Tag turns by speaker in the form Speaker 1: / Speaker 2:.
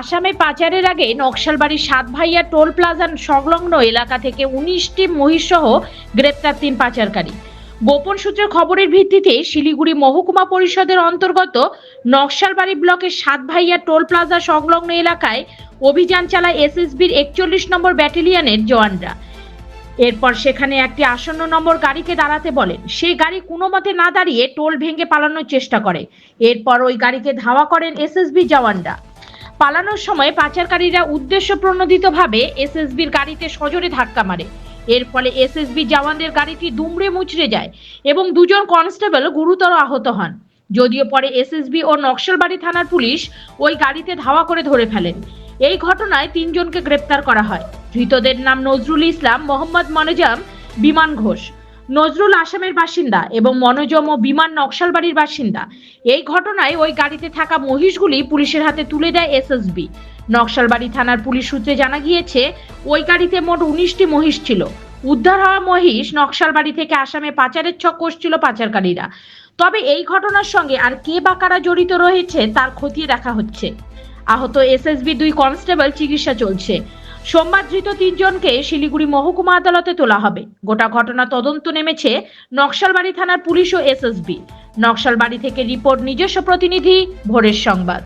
Speaker 1: আসামে পাচারের আগে নকশালবাড়ির সাত ভাইয়া টোল প্লাজা সংলগ্ন এলাকা থেকে উনিশটি মহিষসহ গ্রেপ্তার তিন পাচারকারী। গোপন সূত্রের খবরের ভিত্তিতে শিলিগুড়ি মহকুমা পরিষদের অন্তর্গত নকশালবাড়ি ব্লকের সাত ভাইয়া টোল প্লাজা সংলগ্ন এলাকায় অভিযান চালায় এসএসবির একচল্লিশ নম্বর ব্যাটালিয়নের জওয়ানরা। এরপর সেখানে একটি আসন্ন নম্বর গাড়িকে দাঁড়াতে বলেন। সেই গাড়ি কোনো মতে না দাঁড়িয়ে টোল ভেঙে পালানোর চেষ্টা করে। এরপর ওই গাড়িকে ধাওয়া করেন এসএসবি জওয়ানরা। পালানোর সময় পাচারকারীরা উদ্দেশ্য প্রণোদিতভাবে এসএসবির গাড়িতে সজোরে ধাক্কা মারে। এর ফলে এসএসবি জওয়ানদের গাড়িটি দুমড়ে মুচড়ে যায় এবং দুজন কনস্টেবল গুরুতর আহত হন। যদিও পরে এসএসবি ও নকশালবাড়ি থানার পুলিশ ওই গাড়িতে ধাওয়া করে ধরে ফেলেন। এই ঘটনায় তিনজনকে গ্রেপ্তার করা হয়। ধৃতদের নাম নজরুল ইসলাম, মোহাম্মদ মনোজাম, বিমান ঘোষ। নজরুল আসামের বাসিন্দা এবং মনোজম ও বিমান নকশালবাড়ির বাসিন্দা। এই ঘটনায় ওই গাড়িতে থাকা মহিষগুলি পুলিশের হাতে তুলে দেয় এসএসবি। নকশালবাড়ি থানার পুলিশ সূত্রে জানা গিয়েছে, ওই গাড়িতে মোট উনিশটি মহিষ ছিল। উদ্ধার হওয়া মহিষ নকশালবাড়ি থেকে আসামে পাচারের ছক কষছিল পাচারকারীরা। তবে এই ঘটনার সঙ্গে আর কে বা কারা জড়িত রয়েছে, তার খতিয়ে দেখা হচ্ছে। আহত এসএসবি দুই কনস্টেবল চিকিৎসা চলছে। সোমবার ধৃত তিনজনকে শিলিগুড়ি মহকুমা আদালতে তোলা হবে। গোটা ঘটনা তদন্ত নেমেছে নকশালবাড়ি থানার পুলিশ ও এসএসবি। নকশালবাড়ি থেকে রিপোর্ট নিজস্ব প্রতিনিধি ভোরের সংবাদ।